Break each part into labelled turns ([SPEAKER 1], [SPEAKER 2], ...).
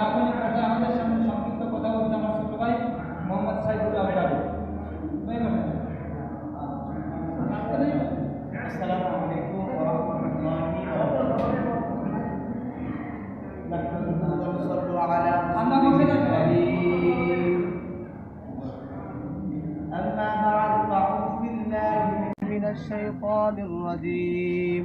[SPEAKER 1] এখন এই পর্যায়ে আমাদের সামনে সংক্ষিপ্ত কথা বলছে আমার ছোট ভাই মোহাম্মদ সাইফুল্লাহ রাবি ভাই বলেন।
[SPEAKER 2] السلام عليكم ورحمة الله وبركاته نحمده ونصلي على
[SPEAKER 1] أما بخير.
[SPEAKER 2] الكريم أما بعد فأعوذ بالله من الشيطان الرجيم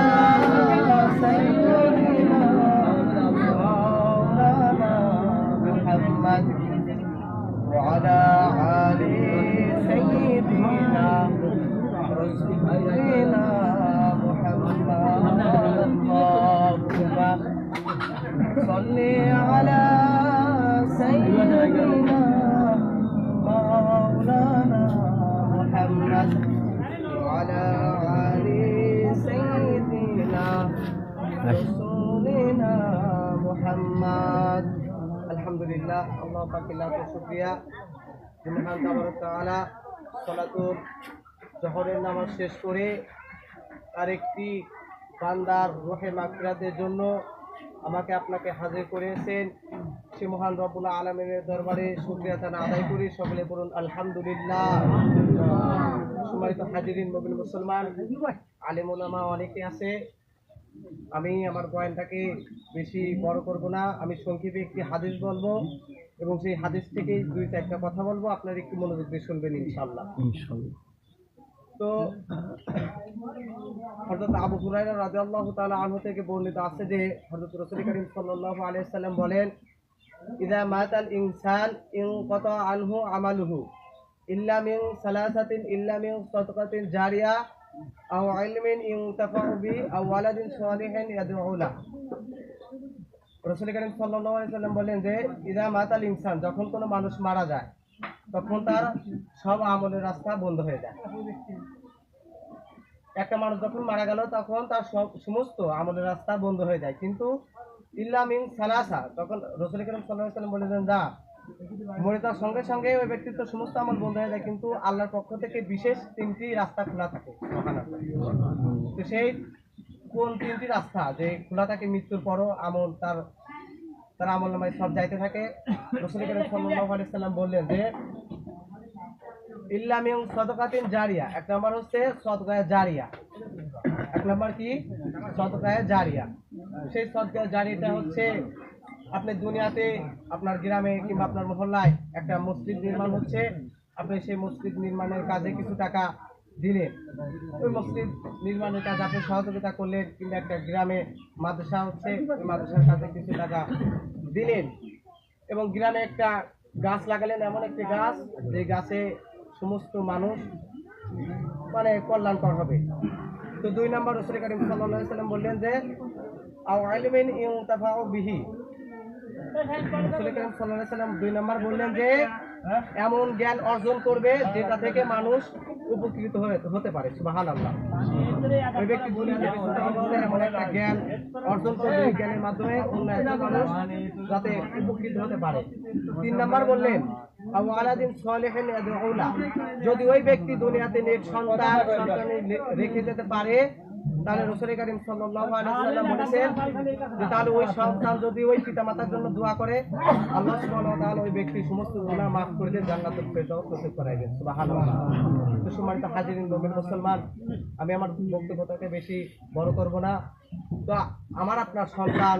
[SPEAKER 2] وعلى آل سيدنا رسولنا محمد اللهم صل على سيدنا مولانا محمد আলহামদুলিল্লাহ, আল্লাহ পাকিল্লাহ শুক্রিয়া। জুমহান তালা সলাতুল জহরের নামাজ শেষ করে আরেকটি বান্দার রোহে মাকরাতের জন্য আমাকে আপনাকে হাজির করেছেন। শ্রী মহান রবুল্লা আলমের দরবারে শুক্রিয়া থানা আদায় করি। সকলে বলুন, আলহামদুলিল্লাহ। সময় তো হাজিরিন মবিন মুসলমান আলিমুলামা অনেকে আছে। আমি আমার বয়ানটাকে বেশি বড় করব না। আমি সংক্ষেপে একটি হাদিস বলব এবং সেই হাদিস থেকে দুই চারটা কথা বলব। আপনার একটু মনোযোগ দিয়ে শুনবেন ইনশাল্লাহ তো হযরত আবু হুরায়রা রাদিয়াল্লাহু তাআলা আনহু থেকে বর্ণিত আছে যে হযরত রাসূল করিম সাল্লাল্লাহু আলাইহি সাল্লাম বলেন ইদা মাতাল ইনসান ইনকাতা আনহু আমালুহু ইল্লা মিন সালাসাতিন ইল্লা মিন সাদকাতিন জারিয়া আও ইলমিন ইনতাফাউ বি আও ওয়ালাদিন সালিহিন ইয়াদউ লা রাসূল করিম সাল্লাম বলেন যে ইদা মাতাল ইনসান যখন কোনো মানুষ মারা যায়, তখন তার সব আমলের রাস্তা বন্ধ হয়ে যায়। একটা মানুষ যখন মারা গেল, তখন তার সব সমস্ত আমলের রাস্তা বন্ধ হয়ে যায়। কিন্তু ইল্লামিং সালাসা, তখন রসুল করিম সাল্লাহ সাল্লাম বলেছেন যা মরে তার সঙ্গে সঙ্গে ওই ব্যক্তির তো সমস্ত আমল বন্ধ হয়ে যায়, কিন্তু আল্লাহর পক্ষ থেকে বিশেষ তিনটি রাস্তা খোলা থাকে। তো সেই কোন তিনটি রাস্তা? যে খোলা থাকে মৃত্যুর পরও আমল তার তার আমল নামায় সব যাইতে থাকে। সাল্লাম বললেন যে ইল্লামিং সদকাতিন জারিয়া। এক নম্বর হচ্ছে সদকায় জারিয়া। এক নম্বর কি? সদকায় জারিয়া। সেই সদকায় জারিয়াটা হচ্ছে আপনি দুনিয়াতে আপনার গ্রামে কিংবা আপনার মহল্লায় একটা মসজিদ নির্মাণ হচ্ছে, আপনি সেই মসজিদ নির্মাণের কাজে কিছু টাকা দিলেন। ওই মসজিদ নির্মাণের কাজে আপনি সহযোগিতা করলেন কিংবা একটা গ্রামে মাদ্রাসা হচ্ছে, ওই মাদ্রাসার কাজে কিছু টাকা দিলেন। এবং গ্রামে একটা গাছ লাগালেন, এমন একটি গাছ যে গাছে সমস্ত মানুষ মানে কল্যাণকর হবে। তো দুই নম্বর রসুল করিম সাল্লাম বললেন যে, আও ইলমিন ইউতাফাউ বিহি রসুল করিম সাল্লাল্লাহু আলাইহি সাল্লাম দুই নম্বর বললেন যে, এমন জ্ঞান অর্জন করবে যেটা থেকে মানুষ উপকৃত হতে পারে এমন একটা জ্ঞান অর্জন করবে জ্ঞানের মাধ্যমে অন্য একজন মানুষ যাতে উপকৃত হতে পারে। তিন নাম্বার বললেন যদি ওই ব্যক্তি দুনিয়াতে সন্তান সন্তানে রেখে যেতে পারে তাহলে রসুল করিম সাল্লাম বলেছেন যে তাহলে ওই সন্তান যদি ওই পিতা মাতার জন্য দোয়া করে আল্লাহ ওয়া ওই ব্যক্তি সমস্ত গুণা মাফ করে দেন জান্নাত করাইবেন সুবহানাল্লাহ। তো সম্মানিত হাজিরিন মুসলমান আমি আমার বক্তব্যটাকে বেশি বড় করব না। তো আমার আপনার সন্তান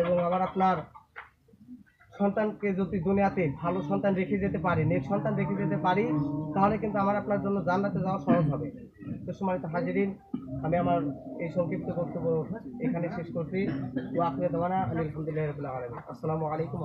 [SPEAKER 2] এবং আমার আপনার সন্তানকে যদি দুনিয়াতে ভালো সন্তান রেখে যেতে পারি, নেক সন্তান রেখে যেতে পারি, তাহলে কিন্তু আমার আপনার জন্য জান্নাতে যাওয়া সহজ হবে। তো সম্মানিত হাজিরিন, আমি আমার এই সংক্ষিপ্ত বক্তব্য এখানে শেষ করছি। ও আপনি তোমার আলহামদুলিল্লাহ আসসালামু আলাইকুম